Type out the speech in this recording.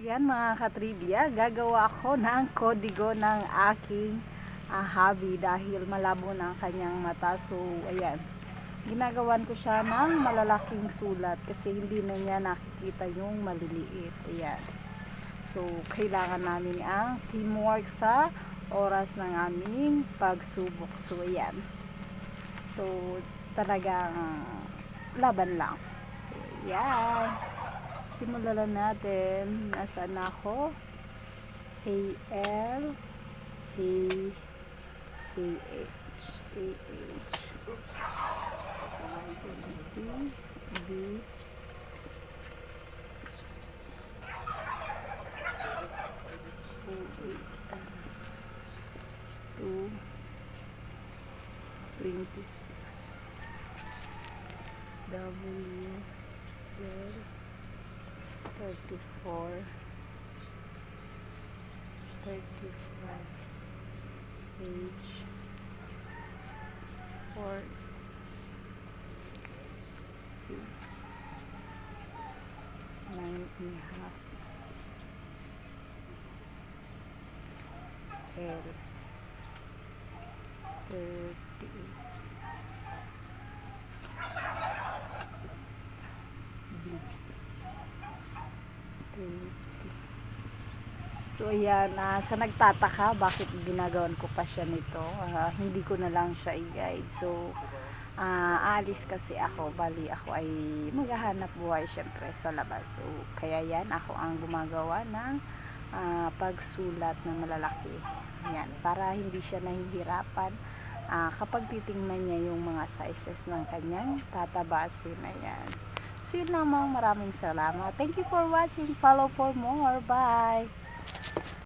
Yan mga katribya, gagawa ako ng kodigo ng aking ah, hobby dahil malabo na ang kanyang mata. So, ayan. Ginagawan ko siya ng malalaking sulat kasi hindi na niya nakikita yung maliliit. Ayan. So, kailangan namin ang teamwork sa oras ng aming pagsubok. So, ayan. So, talagang laban lang. So, ayan. Simulan na natin. Nasaan na ako? A-L A-H A-H B B two twenty six W L 34 35 H 4 C 9 and a half. L 38 So ayan, ah, sa nagtataka bakit ginagawan ko pa siya nito, ah, hindi ko na lang siya i-guide. So ah, aalis kasi ako, bali ako ay maghahanap buhay syempre sa labas. So kaya yan, ako ang gumagawa ng ah, pagsulat ng malalaki. Yan, para hindi siya nahihirapan ah, kapag titingnan niya yung mga sizes ng kanyang tatabasin na yan. So yun lamang, maraming salamat. Thank you for watching. Follow for more. Bye!